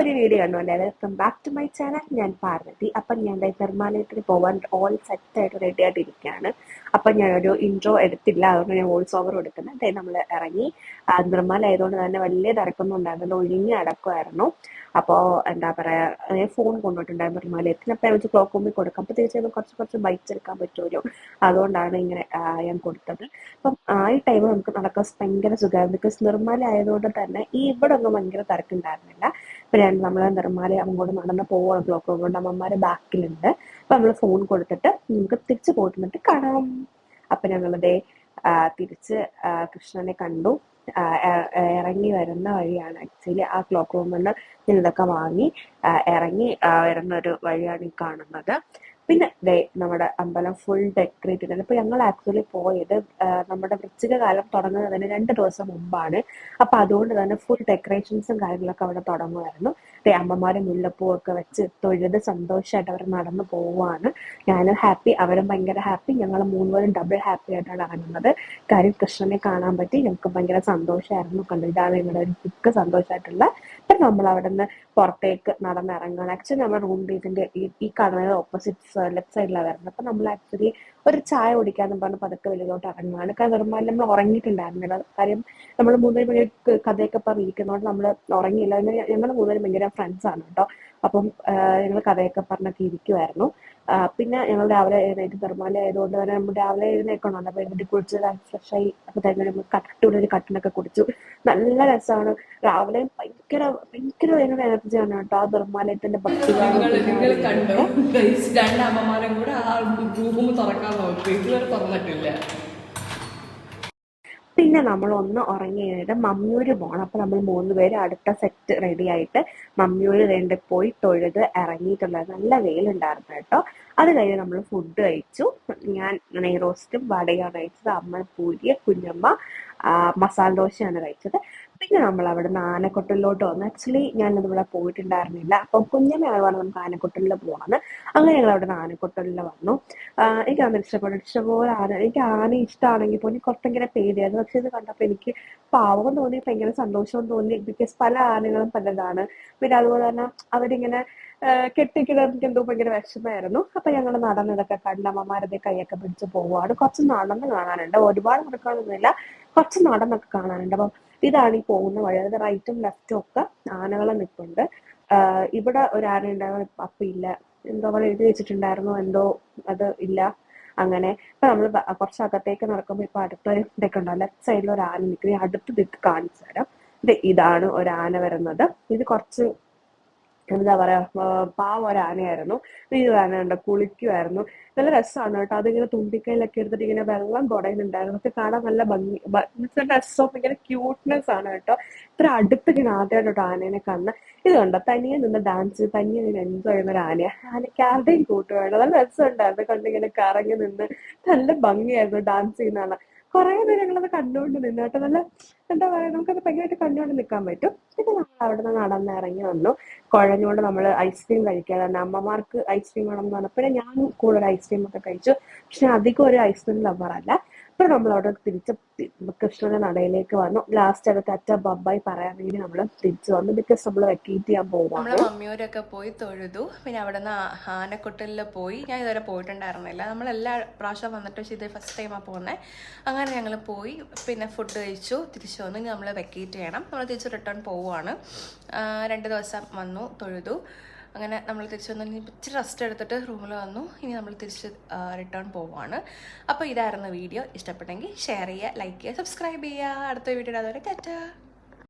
ഒരു വീഡിയോ കണ്ടുകൊണ്ട് welcome back to my channel ഞാൻ പാർവതി. അപ്പം ഞാൻ ദേ നിർമ്മാലയത്തിന് പോകാൻ ഓൾ സെറ്റ് ആയിട്ട് റെഡി ആയിട്ടിരിക്കുകയാണ്. അപ്പം ഞാനൊരു ഇൻട്രോ എടുത്തില്ല. അതുകൊണ്ട് ഞാൻ വോയിസ് ഓവർ കൊടുക്കുന്നത് അതായത് നമ്മൾ ഇറങ്ങി. നിർമ്മാല ആയതുകൊണ്ട് തന്നെ വലിയ തിരക്കൊന്നും ഉണ്ടായിരുന്നില്ല. ഒഴിഞ്ഞ് അടക്കമായിരുന്നു അപ്പോൾ എന്താ പറയുക ഞാൻ ഫോൺ കൊണ്ടുപോയിട്ടുണ്ടായിരുന്നു നിർമ്മാലയത്തിൽ അപ്പം വെച്ച് ക്ലോക്ക് മുമ്പിൽ കൊടുക്കാം. അപ്പോൾ തീർച്ചയായും കുറച്ച് കുറച്ച് ബൈറ്റ്സ് എടുക്കാൻ പറ്റുമല്ലോ. അതുകൊണ്ടാണ് ഇങ്ങനെ ഞാൻ കൊടുത്തത്. അപ്പം ആ ഈ ടൈം നമുക്ക് നടക്കാൻ ഭയങ്കര സുഖമായിരുന്നു. ബിക്കോസ് നിർമ്മാല ആയതുകൊണ്ട് തന്നെ ഈ ഇവിടെ ഒന്നും ഭയങ്കര തിരക്കുണ്ടായിരുന്നില്ല. നമ്മളെ നമ്മൾ നിർമ്മാല അങ്ങോട്ട് നടന്ന് പോകണം ക്ലോക്ക് കൊണ്ട്. അമ്മമാരെ ബാക്കിലുണ്ട്. അപ്പൊ നമ്മൾ ഫോൺ കൊടുത്തിട്ട് നമുക്ക് തിരിച്ചു പോയിട്ട് കാണാം. അപ്പൊ ഞങ്ങളുടെ തിരിച്ച് കൃഷ്ണനെ കണ്ടു. ഇറങ്ങി വരുന്ന വഴിയാണ്. ആക്ച്വലി ആ ക്ലോക്ക് റൂമിൽ നിന്ന് ഇതൊക്കെ വാങ്ങി ഇറങ്ങി വരുന്ന ഒരു വഴിയാണ് ഈ കാണുന്നത്. പിന്നെ ദേ നമ്മുടെ അമ്പലം ഫുൾ ഡെക്കറേറ്റ് ചെയ്തിട്ടുണ്ട്. ഇപ്പൊ ഞങ്ങൾ ആക്ച്വലി പോയത് നമ്മുടെ വൃശ്ചിക കാലം തുടങ്ങുന്നതിന് രണ്ട് ദിവസം മുമ്പാണ്. അപ്പൊ അതുകൊണ്ട് തന്നെ ഫുൾ ഡെക്കറേഷൻസും കാര്യങ്ങളൊക്കെ അവിടെ തുടങ്ങുമായിരുന്നു. ദേ അമ്മമാരെ മുല്ലപ്പൂ ഒക്കെ വെച്ച് തൊഴുത് സന്തോഷമായിട്ട് അവർ നടന്നു പോവുകയാണ്. ഞാനും ഹാപ്പി അവരും ഭയങ്കര ഹാപ്പി ഞങ്ങൾ മൂന്നുപേരും ഡബിൾ ഹാപ്പി ആയിട്ടാണ് ഇറങ്ങുന്നത്. കാര്യം കൃഷ്ണനെ കാണാൻ പറ്റി. ഞങ്ങൾക്ക് ഭയങ്കര സന്തോഷമായിരുന്നു കണ്ടു? ഇതാണ് ഞങ്ങളുടെ ഒരു ബുക്ക് സന്തോഷമായിട്ടുള്ള പിന്നെ നമ്മൾ അവിടെ നിന്ന് പുറത്തേക്ക് നടന്നിറങ്ങാൻ ആക്ച്വലി നമ്മുടെ റൂം ഇതിന്റെ ഈ കാണുന്നത് ഓപ്പോസിറ്റ് ലെഫ്റ്റ് സൈഡിലാണ് വരുന്നത്. അപ്പൊ നമ്മൾ ആക്ച്വലി ഒരു ചായ കുടിക്കാന്ന് പറഞ്ഞ് പതുക്കെ വെളിയിലോട്ട് ഇറങ്ങുകയാണ് കാരണം നിർമ്മാലം നമ്മൾ ഉറങ്ങിയിട്ടുണ്ടായിരുന്നില്ല. കാര്യം നമ്മൾ മൂന്നര മണി കഥയൊക്കെ പറഞ്ഞിരിക്കുന്നതുകൊണ്ട് നമ്മൾ ഉറങ്ങിയില്ല. ഞങ്ങൾ മൂന്നര ഭയങ്കര ഫ്രണ്ട്സ് ആണ് കേട്ടോ. അപ്പം ഞങ്ങൾ കഥയൊക്കെ പറഞ്ഞൊക്കെ ഇരിക്കുമായിരുന്നു പിന്നെ ഞങ്ങൾ രാവിലെ എഴുന്നേറ്റ് നിർമ്മാല ആയതുകൊണ്ട് തന്നെ നമ്മൾ രാവിലെ എഴുന്നേക്കണം അപ്പൊ എഴുന്നേറ്റ് കുളിച്ച് ആയി അപ്പൊ തന്നെ നമ്മൾ ഒരു കട്ടനൊക്കെ കുടിച്ചു. നല്ല രസമാണ് രാവിലെ ഭയങ്കര ഭയങ്കര ഭയങ്കര ആണ് കേട്ടോ ആ തെർമാലയത്തിന്റെ ഭക്തി കൂടെ പിന്നെ നമ്മൾ ഒന്ന് ഉറങ്ങി കഴിഞ്ഞിട്ട് മമ്മിയൂര് പോകണം അപ്പൊ നമ്മൾ മൂന്ന് പേര് അടുത്ത സെറ്റ് റെഡി ആയിട്ട് മമ്മിയൂര് രണ്ട് പോയി തൊഴുത് ഇറങ്ങിയിട്ടുള്ളത്. നല്ല വെയിലുണ്ടായിരുന്നു കേട്ടോ. അത് കഴിഞ്ഞ് നമ്മൾ ഫുഡ് കഴിച്ചു. ഞാൻ നെയ്റോസ്റ്റും വടയാണ് കഴിച്ചത്. അമ്മ പൂരിയ കുഞ്ഞമ്മ മസാല ദോശയാണ് കഴിച്ചത്. പിന്നെ നമ്മൾ അവിടെ നിന്ന് ആനക്കൊട്ടലിലോട്ട് വന്നു. ആക്ച്വലി ഞാനത് ഇവിടെ പോയിട്ടുണ്ടായിരുന്നില്ല. അപ്പം കുഞ്ഞമ്മയാണ് പറഞ്ഞത് നമുക്ക് ആനക്കൊട്ടലിൽ പോകണമെന്ന് അങ്ങനെ ഞങ്ങൾ അവിടെ നിന്ന് ആനക്കൊട്ടലിൽ വന്നു എനിക്ക് അന്ന് ഇഷ്ടപ്പെട്ടു. ഇഷ്ടപോലെ ആന എനിക്ക് ആന ഇഷ്ടമാണെങ്കിൽ പോലും കുറച്ചെങ്കിലും പേടിയായിരുന്നു. പക്ഷെ ഇത് കണ്ടപ്പോൾ എനിക്ക് പാവം തോന്നി ഭയങ്കര സന്തോഷവും തോന്നി. ബിക്കോസ് പല ആനകളും പലതാണ്. പിന്നെ അതുപോലെ തന്നെ അവരിങ്ങനെ കെട്ടിക്കിട എനിക്ക് എന്തോ ഭയങ്കര വിഷമമായിരുന്നു. അപ്പൊ ഞങ്ങൾ നടന്നതൊക്കെ കണ്ട് അമ്മമാരതെ കൈയൊക്കെ പിടിച്ച് പോവാണ് കുറച്ച് നടന്ന് കാണാനുണ്ട്. ഒരുപാട് നടക്കാനൊന്നുമില്ല. കുറച്ച് നടന്നൊക്കെ കാണാനുണ്ട്. അപ്പം ഇതാണ് ഈ പോകുന്ന വഴി. അതായത് റൈറ്റും ലെഫ്റ്റും ഒക്കെ ആനകളെ നിൽപ്പുണ്ട് ഇവിടെ ഒരു ആന ഉണ്ടായിരുന്നു. അപ്പൊ ഇല്ല. എന്തോ അവിടെ എഴുതി വെച്ചിട്ടുണ്ടായിരുന്നു. എന്തോ അത് ഇല്ല. അങ്ങനെ. ഇപ്പൊ നമ്മൾ കുറച്ച് അകത്തേക്ക് നടക്കുമ്പോൾ ഇപ്പൊ അടുത്ത ഇതൊക്കെ ഉണ്ടാവും ലെഫ്റ്റ് സൈഡിൽ ഒരു ആന നിൽക്കുന്നത് അടുത്ത് ദിക്ക് കാണിച്ചു തരാം. ഇത് ഇതാണ് ഒരു ആന വരുന്നത്. ഇത് കുറച്ച് എന്താ പറയാ പാവ ഒരു ആനയായിരുന്നു ഇത് ആന ഉണ്ട് കുളിക്കുമായിരുന്നു നല്ല രസമാണ് കേട്ടോ. അതിങ്ങനെ തുമ്പിക്കൈയിലൊക്കെ എടുത്തിട്ട് ഇങ്ങനെ വെള്ളം കുടയുന്നുണ്ടായിരുന്നു. പക്ഷെ കാണാൻ നല്ല ഭംഗി രസം. ഭയങ്കര ക്യൂട്ട്നെസ് ആണ് കേട്ടോ. ഇത്ര അടുത്ത് ഇങ്ങനെ ആദ്യമായിട്ട് ആനേനെ കന്ന് ഇത് കണ്ടോ തനിയെ നിന്ന് ഡാൻസ് തനിയെ നിന്ന് എൻജോയ് ചെയ്യുന്ന ഒരു ആനയെ. ആനയ്ക്ക് ആരുടെയും കൂട്ടുവേണ്ട നല്ല രസമുണ്ടായിരുന്നു കണ്ടിങ്ങനെ കറങ്ങി നിന്ന്. നല്ല ഭംഗിയായിരുന്നു ഡാൻസ് ചെയ്യുന്നതാണ് കുറെ നേരം ഞങ്ങളത് കണ്ടുകൊണ്ട് നിന്നു കേട്ടോ. നല്ല എന്താ പറയാ നമുക്കത് ഭയങ്കരമായിട്ട് കണ്ടുകൊണ്ട് നിൽക്കാൻ പറ്റും. പിന്നെ നമ്മൾ അവിടെ നിന്ന് നടന്ന് ഇറങ്ങി വന്നു. കുഴഞ്ഞുകൊണ്ട് നമ്മൾ ഐസ്ക്രീം കഴിക്കാതെ അമ്മമാർക്ക് ഐസ്ക്രീം വേണം എന്ന് പറഞ്ഞപ്പോഴേ ഞാൻ കൂടുതൽ ഐസ്ക്രീം ഒക്കെ കഴിച്ചു. പക്ഷെ അധികം ഒരു ഐസ്ക്രീം ലവർ അല്ല നമ്മൾ അവിടെ തിരിച്ച് കൃഷ്ണന്റെ നടയിലേക്ക് വന്നു. ലാസ്റ്റ് അത് തറ്റ ബബ്ബായി പറയാൻ വേണ്ടി നമ്മൾ തിരിച്ചു വന്നു. ബിക്കോസ് നമ്മൾ വെക്കേറ്റ് ചെയ്യാൻ നമ്മൾ മമ്മിയൂരൊക്കെ പോയി തൊഴുതു. പിന്നെ അവിടെ നിന്ന് ആനക്കൊട്ടലിൽ പോയി. ഞാൻ ഇതുവരെ പോയിട്ടുണ്ടായിരുന്നില്ല. നമ്മൾ എല്ലാ പ്രാവശ്യം വന്നിട്ട് പക്ഷേ ഇത് ഫസ്റ്റ് ടൈമാണ് പോകുന്നത് അങ്ങനെ ഞങ്ങൾ പോയി. പിന്നെ ഫുഡ് കഴിച്ചു. തിരിച്ചു വന്നു. നമ്മൾ വെക്കേറ്റ് ചെയ്യണം. നമ്മൾ തിരിച്ച് റിട്ടേൺ പോവുകയാണ് രണ്ട് ദിവസം വന്നു തൊഴുതു. അങ്ങനെ നമ്മൾ തിരിച്ചു വന്നു ഇച്ചിരി റെസ്റ്റ് എടുത്തിട്ട് റൂമിൽ വന്നു. ഇനി നമ്മൾ തിരിച്ച് റിട്ടേൺ പോവുകയാണ് അപ്പോൾ ഇതായിരുന്നു വീഡിയോ. ഇഷ്ടപ്പെട്ടെങ്കിൽ ഷെയർ ചെയ്യുക ലൈക്ക് ചെയ്യുക സബ്സ്ക്രൈബ് ചെയ്യുക. അടുത്ത വീഡിയോ അതുവരെ ടാറ്റാ.